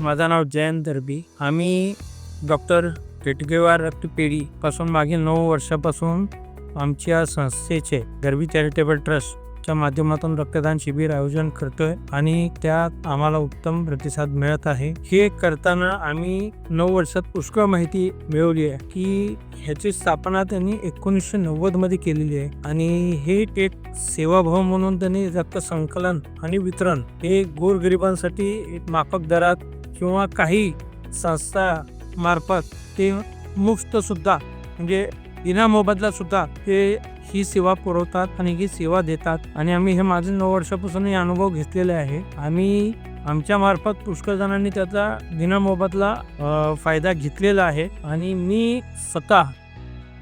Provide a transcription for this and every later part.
माझं नाव जयंत दर्बी आम्ही डॉक्टर पेटगेवार रक्तपेढी पासून मागील नऊ वर्षापासून आमच्या संस्थेचे गरबी चॅरिटेबल ट्रस्टच्या माध्यमातून रक्तदान शिबिर आयोजन करतोय आणि त्यात आम्हाला उत्तम प्रतिसाद मिळत आहे. हे करताना आम्ही नऊ वर्षात पुष्कळ माहिती मिळवली आहे की ह्याची स्थापना त्यांनी एकोणीसशे नव्वदमध्ये केलेली आहे आणि हे एक सेवाभाव म्हणून त्यांनी रक्त संकलन आणि वितरण हे गोरगरिबांसाठी एक माफक दरात किंवा काही संस्था मार्फत ते मुफ्त सुद्धा म्हणजे विना मोबदला सुद्धा ही सेवा पुरवतात आणि ही सेवा देतात. आणि आम्ही हे माझे नऊ वर्षापासून हे अनुभव घेतलेले आहे. आम्ही आमच्या मार्फत पुष्कळ जणांनी त्याचा विना मोबदला फायदा घेतलेला आहे. आणि मी स्वतः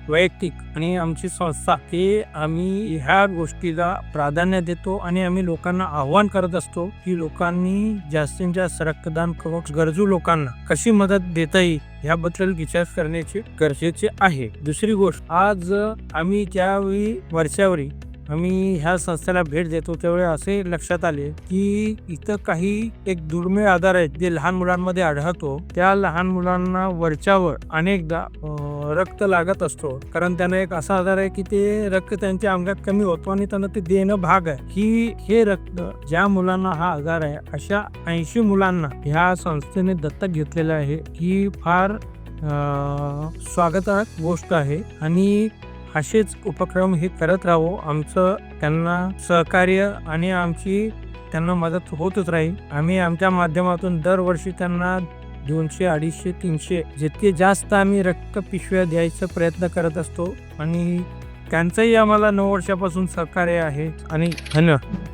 वैयक्तिक आणि आमची संस्था हे आम्ही ह्या गोष्टीला प्राधान्य देतो आणि आम्ही लोकांना आव्हान करत असतो की लोकांनी जास्तीत जास्त रक्तदान करून गरजू लोकांना कशी मदत देता येईल याबद्दल विचार करण्याची गरजेचे आहे. दुसरी गोष्ट आज आम्ही ज्यावेळी वर्षावरी आम्ही ह्या संस्थेला भेट देतो त्यावेळी असे लक्षात आले की इथं काही एक दुर्मिळ आधार आहेत जे लहान मुलांमध्ये आढळतो. त्या लहान मुलांना वरच्यावर अनेकदा रक्त लागत असतो. कारण त्यांना एक असा आजार आहे की ते रक्त त्यांच्या अंगात कमी होतो आणि त्यांना ते देणं भाग आहे. की हे रक्त ज्या मुलांना हा आजार आहे अशा ऐंशी मुलांना ह्या संस्थेने दत्तक घेतलेलं आहे. ही फार स्वागतार्ह गोष्ट आहे आणि असेच उपक्रम हे करत राहू. आमचं त्यांना सहकार्य आणि आमची त्यांना मदत होतच राहील. आम्ही आमच्या माध्यमातून दरवर्षी त्यांना दोनशे अडीचशे तीनशे जितके जास्त आम्ही रक्त पिशव्या द्यायचा प्रयत्न करत असतो. आणि त्यांचंही आम्हाला नऊ वर्षापासून सहकार्य आहे. आणि धन्यवाद